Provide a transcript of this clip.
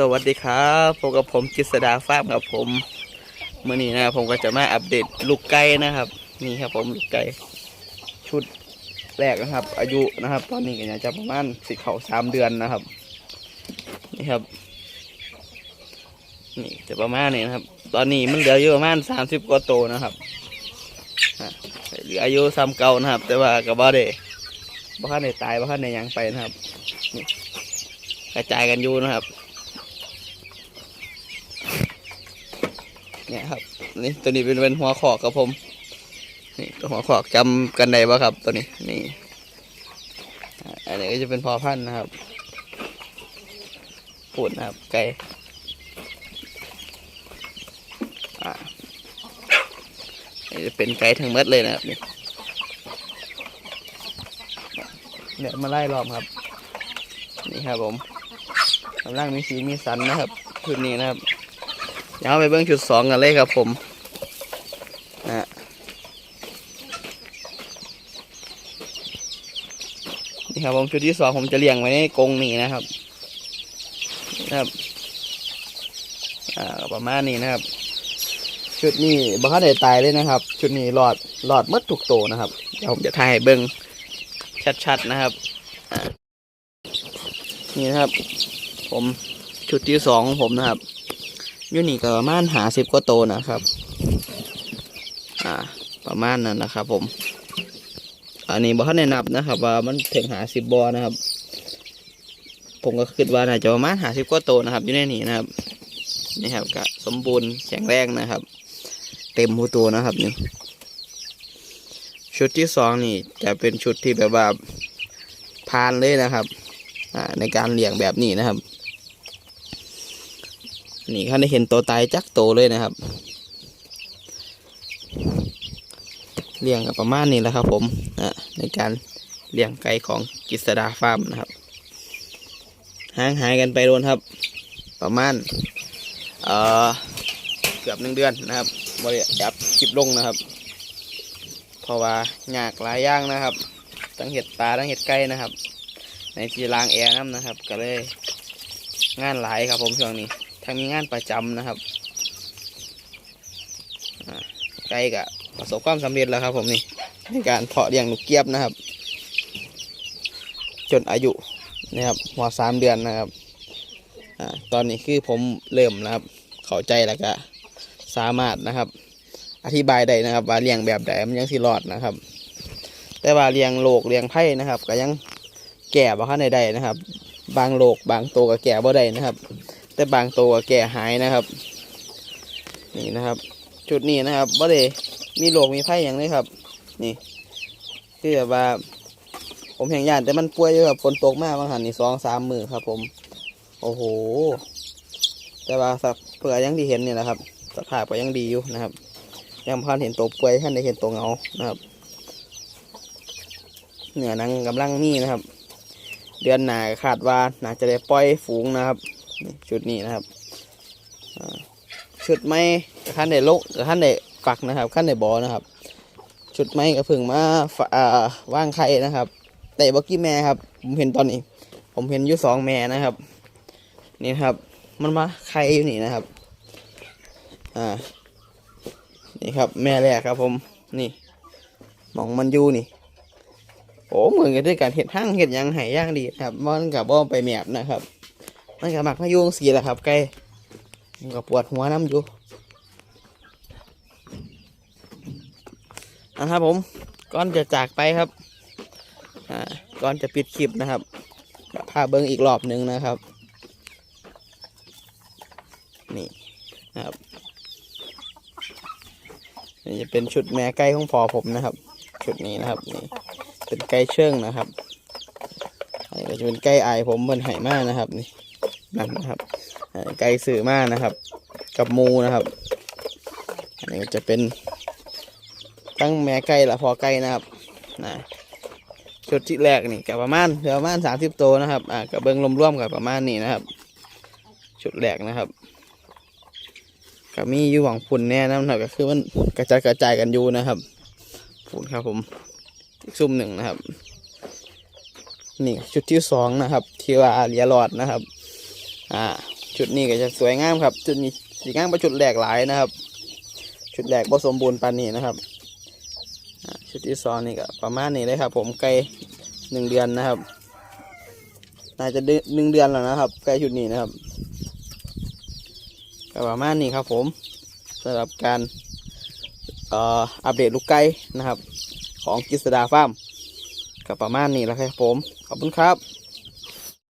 สวัสดีครับพบกับผมกิษดาฟ้ามครับผมเมื่อนี้นะครับผมก็จะมาอัปเดตลูกไก่นะครับ นี่ครับผมลูกไก่ชุดแรกนะครับ อายุนะครับ ตอนนี้ก็น่าจะประมาณสิเขาสามเดือนนะครับ นี่ครับ นี่จะประมาณนี้นะครับ ตอนนี้มันเหลืออยู่ประมาณสามสิบกว่าโตวนะครับอะเหลืออายุซ้ำเก่านะครับ แต่ว่ากับบ่ได้บ่คันได้ตายบ่คันได้หยังไปนะครับกระจายกันอยู่นะครับ เนี่ยครับนี่ตัวนี้เป็นเป็นหัวขอกครับผม นี่ตัวหัวขอกจำกันได้ปะครับ ตัวนี้นี่ อันนี้ก็จะเป็นพอพันนะครับปูดนะครับ ไก่อนี่จะเป็นไก่ทั้งหมดเลยนะครับนี่เนี่ยมาไล่รอบครับ นี่ครับผมกำลังมีสีมีสันนะครับชุดนี้นะครับ เดี๋ยวไปเบิ้งชุดสองกันเลยครับผมนะนี่ครับผมชุดที่สองผมจะเลี้ยงไว้ในกรงนี้นะครับนะครับอ่าประมาณนี้นะครับ ชุดนี้บ้าได้ตายเลยนะครับ ชุดนี้หลอดหลอดมดทุกโตนะครับเดี๋ยวผมจะถ่ายเบิ้งชัดๆนะครับนี่นะครับ ผมชุดที่สองของผมนะครับ ยูนี่ก็ประมาณหาสิบกว่าโตนะครับ อ่า ประมาณนั้นนะครับผม อันนี้บ่ทันได้นับนะครับ ว่ามันถึงหาสิบบอนะครับ ผมก็คิดว่าน่าจะประมาณหาสิบกว่าโตนะครับอยู่ในนี้นะครับ นี่ครับก็สมบูรณ์แข็งแรงนะครับ เต็มหัวตัวนะครับนี่ชุดที่สองนี่จะเป็นชุดที่แบบว่าพานเลยนะครับ อ่า ในการเลี้ยงแบบนี้นะครับ นี่เขาได้เห็นตัวตายจักโตเลยนะครับ เลี้ยงประมาณนี้แหละครับ ผมนะในการเลี้ยงไก่ของกิษดาฟาร์มนะครับห่างหายกันไปโดนครับ ประมาณเอ่อเกือบหนึ่งเดือนนะครับบริยับคลิปลงนะครับ เพราะว่าหยากหลายอย่างนะครับทั้งเห็ดปลาทั้งเห็ดไก่นะครับ ในที่ล้างแอร์น้ำนะครับ ก็เลยงานหลายครับผมช่วงนี้ ทางมีงานประจำนะครับอ่าใกล้กับประสบความสำเร็จแล้วครับ ผมนี่ในการเพาะเลี้ยงลูกเกียบนะครับ จนอายุนะครับหัวสามเดือนนะครับอตอนนี้คือผมเริ่มนะครับ เข้าใจแล้วก็สามารถนะครับ อธิบายได้นะครับ ว่าเลี้ยงแบบใดมันยังสิรอดนะครับ แต่ว่าเลี้ยงโลกเลี้ยงไผ่นะครับ ก็ยังแก่บ่ขั้นใดนะครับ บางโลกบางตัวก็แก่บ่ได้นะครับ แต่บางตัวแก่หายนะครับ นี่นะครับ จุดนี้นะครับบ่ได้มีโรคมีไข้อย่างนี้ครับ นี่คือแบบว่า ผมแห่งยานแต่มันป่วยอยู่ครับฝนตกมากบางหันนี่สองสามมือครับ ผม โอ้โห แต่ว่าสักเผื่อยังที่เห็นเนี่ยนะครับสภาพก็ยังดีอยู่นะครับยังพานเห็นตัวป่วยท่านได้เห็นตัวเหงานะครับเหนือนังกำลังมีนะครับ เดือนหนาคาดว่าน่าจะได้ปล่อยฝูงนะครับ ชุดนี้นะครับชุดไม้ขั้นเดโลกกับขั้นเดฝักนะครับขั้นเดบอนะครับ ชุดไม้กับพึ่งมาฝ่าว่างไข่นะครับ แต่บอกกี้แม่ครับ ผมเห็นตอนนี้ ผมเห็นอยู่สองแม่นะครับ นี่นะครับ มันมาไข่อยู่นี่นะครับอ่านี่ครับ แม่แรกครับ ผมนี่มองมันอยู่นี่โอ้เหมือนกันด้วยการเห็ดห้างเห็ดยังไห้ย่างดีนะครับมันกับบ่ไปแมบนะครับ มันกับหมักพายุงสีแหละครับไก่มันกับปวดหัวน้ำอยู่นะครับผมก่อนจะจากไปครับก่อนจะปิดคลิปนะครับพาเบิ้งอีกรอบหนึ่งนะครับ นี่นะครับนี่จะเป็นชุดแม่ไก่ของพอผมนะครับ ชุดนี้นะครับนี่เป็นไก่เชื่องนะครับอันนี้ก็จะเป็นไก่อผมเพิ่นไห่มานะครับนี่ นั่นนะครับไก่สื่อมานะครับ กับมูนะครับ อันนี้จะเป็นตั้งแม่ไก่ละพอไก่นะครับนะชุดที่แรกนี่กับประมาณเหลือประมาณสามสิบตัวนะครับอ่ากับเบิ้งรวมๆกับประมาณนี้นะครับ ชุดแรกนะครับก็มีอยู่หวังพุ่นแน่นะครับก็คือมันกระจายกระจายกันอยู่นะครับพุ่นครับผมอีกซุ่มหนึ่งนะครับ นี่ชุดที่สองนะครับ ที่ว่าเลียรอดนะครับ อ่าชุดนี้ก็จะสวยงามครับ ชุดนี้สีงามประชุดแหลกหลายนะครับ ชุดแหลกผสมบูรณ์ปานนี้นะครับชุดที่สองนี่ก็ประมาณนี้เลยครับ ผมไก่หนึ่งเดือนนะครับน่าจะหนึ่งเดือนแล้วนะครับไก่ชุดนี้นะครับก็ประมาณนี้ครับผมสำหรับการอัปเดตลูกไก่นะครับ ของกิษดาฟาร์มก็ประมาณนี้แล้วครับผม ขอบคุณครับ